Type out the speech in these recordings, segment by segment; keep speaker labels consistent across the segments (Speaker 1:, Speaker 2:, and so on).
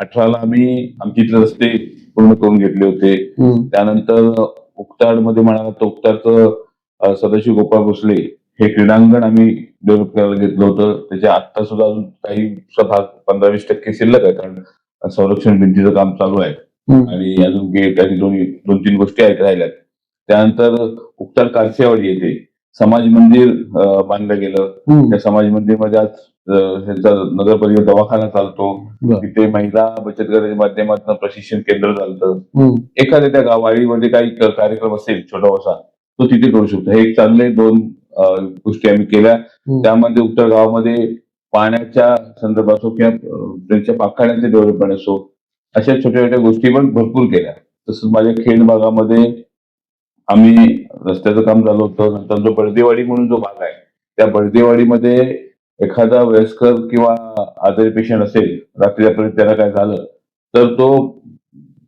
Speaker 1: अठराला आम्ही आमचे इथले रस्ते पूर्ण करून घेतले होते. त्यानंतर उकताडमध्ये म्हणाला तर उकताडचं सदाशिव गोपाळ भोसले हे क्रीडांगण आम्ही डेव्हलप करायला घेतलं होतं त्याच्या आता सुद्धा अजून काही भाग पंधरा वीस टक्के शिल्लक आहे कारण संरक्षण भिंतीचं काम चालू आहे. आणि अजून आणि दोन दोन तीन गोष्टी आहेत राहिल्यात त्यानंतर उकताड कालसेवाडी येथे समाज मंदिर बांधलं गेलं. त्या समाज मंदिरमध्ये आज ह्याचा नगरपालिका दवाखाना चालतो. तिथे महिला बचत गटाच्या माध्यमातून प्रशिक्षण केंद्र चालतं. एखाद्या त्या गावाडीमध्ये काही कार्यक्रम असेल छोटा मोठा तो तिथे करू शकतो हे एक चांगले दोन गोष्टी आम्ही केल्या. त्यामध्ये उत्तर गावामध्ये पाण्याच्या संदर्भात असो किंवा त्यांच्या पाखाड्यांचे डेव्हलपमेंट असो अशा छोट्या छोट्या गोष्टी पण भरपूर केल्या तसंच माझ्या खेड भागामध्ये आम्ही रस्त्याचं काम झालं होतं नंतर जो बळदेवाडी म्हणून जो भाग आहे त्या बळदेवाडीमध्ये एखादा वयस्कर किंवा आजारी पेशंट असेल रात्रीपर्यंत त्याला काय झालं तर तो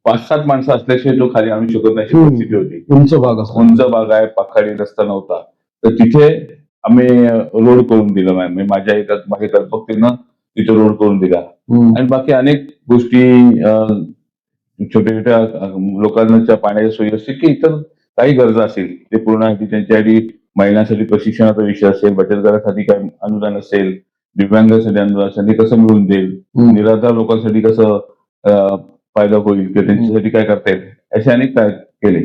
Speaker 1: पाच सात माणसं असल्याशिवाय तो खाली आणू शकत नाही. परिस्थिती होती.
Speaker 2: उंच भाग
Speaker 1: उंच भाग आहे पाखाडी रस्ता नव्हता. तर तिथे आम्ही रोड करून दिला मॅम. माझ्या एका माझ्या कल्पकतेनं तिथे रोड करून दिला. आणि बाकी अनेक गोष्टी छोट्या छोट्या लोकांच्या पाण्याच्या सोयी असतील की इतर काही गरजा असतील ते पूर्ण आहे की त्यांच्यासाठी महिलांसाठी प्रशिक्षणाचा विषय असेल बचत गटासाठी काय अनुदान असेल दिव्यांगांसाठी अनुदान असेल कसं मिळवून देईल. निराधार लोकांसाठी कसं फायदा होईल? किंवा त्यांच्यासाठी काय करता येईल? असे अनेक काय केले.